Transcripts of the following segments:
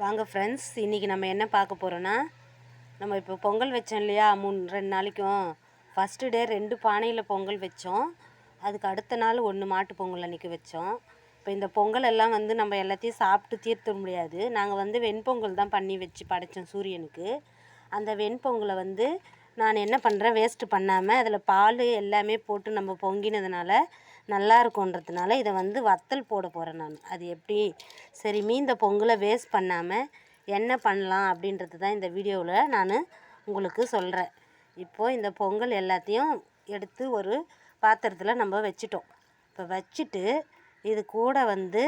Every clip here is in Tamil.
வாங்க ஃப்ரெண்ட்ஸ் இன்றைக்கி நம்ம என்ன பார்க்க போகிறோன்னா நம்ம இப்போ பொங்கல் வச்சோம் இல்லையா? மூணு ரெண்டு நாளைக்கும். ஃபஸ்ட்டு டே ரெண்டு பானையில் பொங்கல் வச்சோம். அதுக்கு அடுத்த நாள் ஒன்று மாட்டு பொங்கல் அன்றைக்கி வச்சோம். இப்போ இந்த பொங்கல் எல்லாம் வந்து நம்ம எல்லாத்தையும் சாப்பிட்டு தீர்த்த முடியாது. நாங்கள் வந்து வெண்பொங்கல் தான் பண்ணி வச்சு படைச்சோம் சூரியனுக்கு. அந்த வெண்பொங்கலை வந்து நான் என்ன பண்ணுறேன் வேஸ்ட்டு பண்ணாமல் அதில் பால் எல்லாமே போட்டு நம்ம பொங்கினதுனால நல்லா இருக்குன்றதுனால இதை வந்து வத்தல் போட போகிறேன் நான். அது எப்படி? சரி மீந்த பொங்கலை வேஸ்ட் பண்ணாமல் என்ன பண்ணலாம் அப்படின்றது தான் இந்த வீடியோவில் நான் உங்களுக்கு சொல்கிறேன் இப்போது இந்த பொங்கல் எல்லாத்தையும் எடுத்து ஒரு பாத்திரத்தில் நம்ம வச்சிட்டோம். இப்போ வச்சுட்டு இது கூட வந்து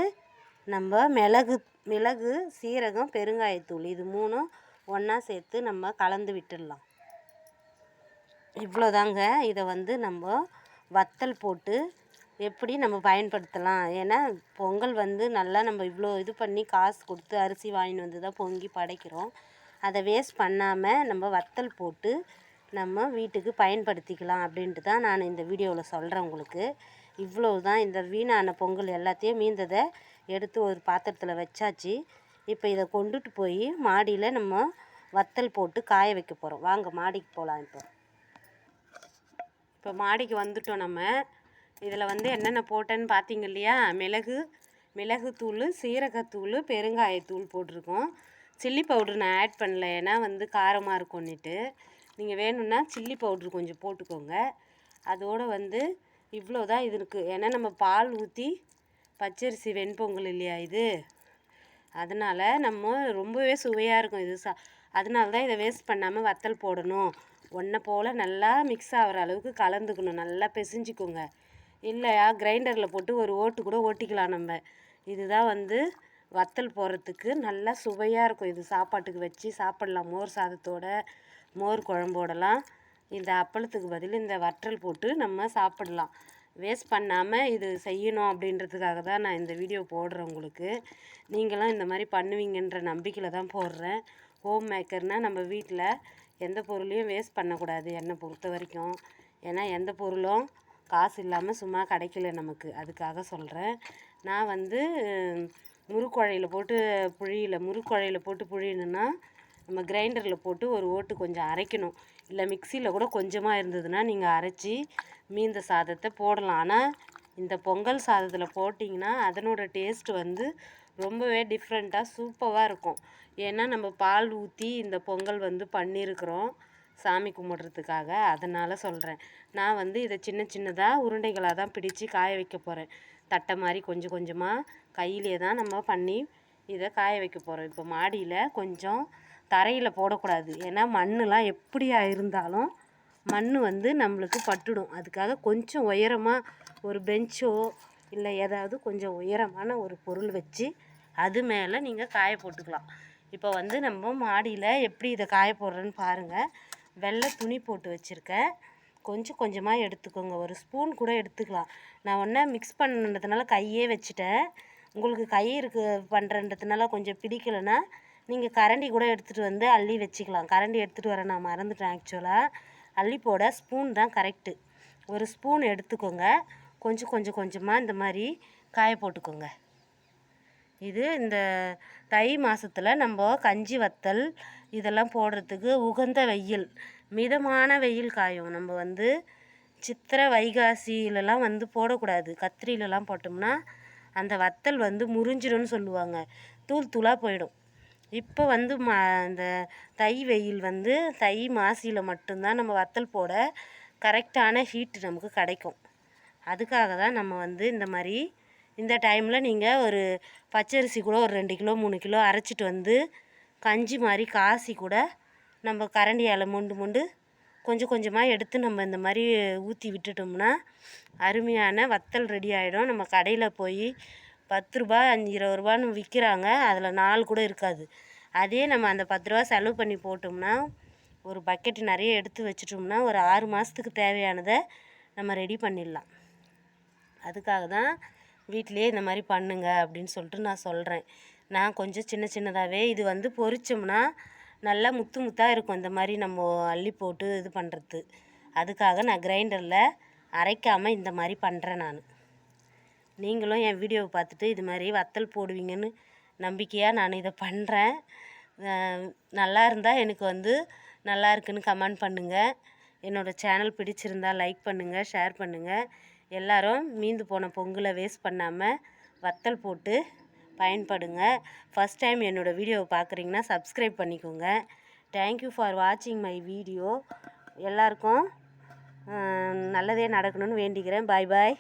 நம்ம மிளகு மிளகு சீரகம் பெருங்காயத்தூள் இது மூணும் ஒன்றா சேர்த்து நம்ம கலந்து விட்டுடலாம். இவ்வளோதாங்க. இதை வந்து நம்ம வத்தல் போட்டு எப்படி நம்ம பயன்படுத்தலாம்? ஏன்னா பொங்கல் வந்து நல்லா நம்ம இவ்வளோ இது பண்ணி காசு கொடுத்து அரிசி வாங்கின்னு வந்து தான் பொங்கி படைக்கிறோம். அதை வேஸ்ட் பண்ணாமல் நம்ம வத்தல் போட்டு நம்ம வீட்டுக்கு பயன்படுத்திக்கலாம் அப்படின்ட்டு தான் நான் இந்த வீடியோவில் சொல்கிறேன் உங்களுக்கு. இவ்வளோ தான் இந்த வீணான பொங்கல் எல்லாத்தையும் மீந்ததை எடுத்து ஒரு பாத்திரத்தில் வச்சாச்சு. இப்போ இதை கொண்டுட்டு போய் மாடியில் நம்ம வத்தல் போட்டு காய வைக்க போகிறோம் வாங்க மாடிக்கு போகலாம் இப்போ. இப்போ மாடிக்கு வந்துட்டோம் நம்ம. இதில் வந்து என்னென்ன போட்டேன்னு பார்த்தீங்க இல்லையா? மிளகு மிளகுத்தூள் சீரகத்தூள் பெருங்காயத்தூள் போட்டிருக்கோம். சில்லி பவுட்ரு நான் ஆட் பண்ணல ஏன்னா வந்து காரமாக இருக்கும்னுட்டு. நீங்கள் வேணும்னா சில்லி பவுட்ரு கொஞ்சம் போட்டுக்கோங்க. அதோடு வந்து இவ்வளோ தான் இது இருக்குது ஏன்னா நம்ம பால் ஊற்றி பச்சரிசி வெண்பொங்கல் இல்லையா இது? அதனால் நம்ம ரொம்பவே சுவையாக இருக்கும் இது சா. அதனால தான் இதை வேஸ்ட் பண்ணாமல் வத்தல் போடணும். ஒன்றை போல் நல்லா மிக்ஸ் ஆகிற அளவுக்கு கலந்துக்கணும். நல்லா பிசைஞ்சிக்கோங்க. இல்லையா? கிரைண்டரில் போட்டு ஒரு ஓட்டு கூட ஓட்டிக்கலாம் நம்ம. இதுதான் வந்து வத்தல் போடுறதுக்கு நல்லா சுவையாக இருக்கும். இது சாப்பாட்டுக்கு வச்சு சாப்பிட்லாம். மோர் சாதத்தோட மோர் குழம்போடலாம். இந்த அப்பளத்துக்கு பதில் இந்த வற்றல் போட்டு நம்ம சாப்பிடலாம். வேஸ்ட் பண்ணாமல் இது செய்யணும் அப்படின்றதுக்காக தான் நான் இந்த வீடியோ போடுறேன் உங்களுக்கு. நீங்களும் இந்த மாதிரி பண்ணுவீங்கன்ற நம்பிக்கையில் தான் போடுறேன். ஹோம் மேக்கர்னால் நம்ம வீட்டில் எந்த பொருளையும் வேஸ்ட் பண்ணக்கூடாது என்னை பொறுத்த வரைக்கும். ஏன்னா எந்த பொருளும் காசு இல்லாமல் சும்மா கிடைக்கல நமக்கு. அதுக்காக சொல்கிறேன் நான் வந்து முறுக்குழையில் போட்டு புழியில். முறுக்குழையில் போட்டு புழியணுன்னா நம்ம கிரைண்டரில் போட்டு ஒரு ஓட்டு கொஞ்சம் அரைக்கணும். இல்லை மிக்சியில் கூட கொஞ்சமாக இருந்ததுன்னா நீங்கள் அரைச்சி மீந்த சாதத்தை போடலாம். ஆனால் இந்த பொங்கல் சாதத்தில் போட்டிங்கன்னா அதனோட டேஸ்ட்டு வந்து ரொம்பவே டிஃப்ரெண்ட்டாக சூப்பராக இருக்கும். ஏன்னா நம்ம பால் ஊற்றி இந்த பொங்கல் வந்து பண்ணியிருக்கிறோம் சாமி கும்பிட்றதுக்காக. அதனால் சொல்கிறேன் நான் வந்து இதை சின்ன சின்னதாக உருண்டைகளாக தான் பிடிச்சு காய வைக்க போகிறேன் தட்டை மாதிரி கொஞ்சம் கொஞ்சமாக கையிலே தான் நம்ம பண்ணி இதை காய வைக்க போகிறோம் இப்போ மாடியில் கொஞ்சம் தரையில் போடக்கூடாது. ஏன்னா மண்ணுலாம் எப்படியா இருந்தாலும் மண் வந்து நம்மளுக்கு பட்டுடும். அதுக்காக கொஞ்சம் உயரமாக ஒரு பெஞ்சோ இல்லை ஏதாவது கொஞ்சம் உயரமான ஒரு பொருள் வச்சு அது மேலே நீங்கள் காய போட்டுக்கலாம். இப்போ வந்து நம்ம மாடியில் எப்படி இதை காய போடுறேன்னு பாருங்கள் வெள்ளை துணி போட்டு வச்சுருக்கேன். கொஞ்சம் கொஞ்சமாக எடுத்துக்கோங்க. ஒரு ஸ்பூன் கூட எடுத்துக்கலாம். நான் ஒன்றா மிக்ஸ் பண்ணுறதுனால கையே வச்சுட்டேன். உங்களுக்கு கை இருக்கு பண்ணுறன்றதுனால கொஞ்சம் பிடிக்கலைன்னா நீங்கள் கரண்டி கூட எடுத்துகிட்டு வந்து அள்ளி வச்சுக்கலாம். கரண்டி எடுத்துகிட்டு வர நான் மறந்துட்டேன் ஆக்சுவலாக அள்ளி போட ஸ்பூன் தான் கரெக்டு ஒரு ஸ்பூன் எடுத்துக்கோங்க. கொஞ்சம் கொஞ்சம் கொஞ்சமாக இந்த மாதிரி காய போட்டுக்கோங்க. இது இந்த தை மாதத்தில் நம்ம கஞ்சி வத்தல் இதெல்லாம் போடுறதுக்கு உகந்த வெயில் மிதமான வெயில் காயும். நம்ம வந்து சித்திரை வைகாசியிலலாம் வந்து போடக்கூடாது. கத்திரிலலாம் போட்டோம்னா அந்த வத்தல் வந்து முறிஞ்சிடும்னு சொல்லுவாங்க. தூள் தூளாக போயிடும். இப்போ வந்து ம இந்த தை வெயில் வந்து தை மாசியில் மட்டும்தான் நம்ம வத்தல் போட கரெக்டான ஹீட்டு நமக்கு கிடைக்கும். அதுக்காக தான் நம்ம வந்து இந்த மாதிரி இந்த டைமில் நீங்கள் ஒரு பச்சரிசி கூட ஒரு ரெண்டு கிலோ மூணு கிலோ அரைச்சிட்டு வந்து கஞ்சி மாதிரி காசி கூட நம்ம கரண்டியால் மொண்டு மொண்டு கொஞ்சம் கொஞ்சமாக எடுத்து நம்ம இந்த மாதிரி ஊற்றி விட்டுட்டோம்னா அருமையான வத்தல் ரெடி ஆகிடும் நம்ம கடையில் போய் பத்து ரூபா அஞ்சு இருபது ரூபான்னு விற்கிறாங்க அதில் நாலு கூட இருக்காது. அதே நம்ம அந்த பத்து ரூபா செலவு பண்ணி போட்டோம்னா ஒரு பக்கெட்டு நிறைய எடுத்து வச்சிட்டோம்னா ஒரு ஆறு மாதத்துக்கு தேவையானதை நம்ம ரெடி பண்ணிடலாம். அதுக்காக தான் வீட்டிலேயே இந்த மாதிரி பண்ணுங்க அப்படின்னு சொல்லிட்டு நான் சொல்கிறேன் நான் கொஞ்சம் சின்ன சின்னதாகவே இது வந்து பொரிச்சோம்னா நல்லா முத்து முத்தாக இருக்கும் இந்த மாதிரி நம்ம அள்ளி போட்டு இது பண்ணுறது அதுக்காக நான் கிரைண்டரில் அரைக்காமல் இந்த மாதிரி பண்ணுறேன் நான். நீங்களும் என் வீடியோவை பார்த்துட்டு இது மாதிரி வத்தல் போடுவீங்கன்னு நம்பிக்கையாக நான் இதை பண்ணுறேன் நல்லா இருந்தால் எனக்கு வந்து நல்லா இருக்குன்னு கமெண்ட் பண்ணுங்கள் என்னோடய சேனல் பிடிச்சிருந்தா லைக் பண்ணுங்கள் ஷேர் பண்ணுங்கள் எல்லாரும் மீந்து போன பொங்கலை வேஸ்ட் பண்ணாமல் வத்தல் போட்டு பயன்படுங்க. ஃபஸ்ட் டைம் என்னோடய வீடியோவை பார்க்குறீங்கன்னா சப்ஸ்கிரைப் பண்ணிக்கோங்க. தேங்க்யூ ஃபார் வாட்சிங் மை வீடியோ எல்லாருக்கும் நல்லதே நடக்கணும்னு வேண்டிக்கிறேன். பாய் பாய்